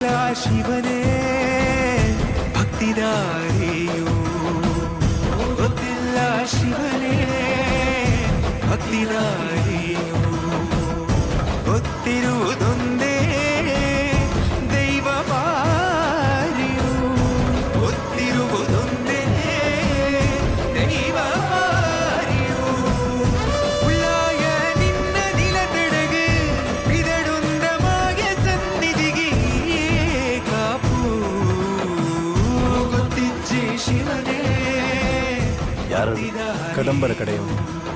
ശിവനെ ഭക്തിദാരേയോ. ശിവനെ ഭക്തിദാരേയോ. ഒത്തിരുതൊന്നേ ಯಾರು? ಕದಂಬರ ಕಡೆಯವರು.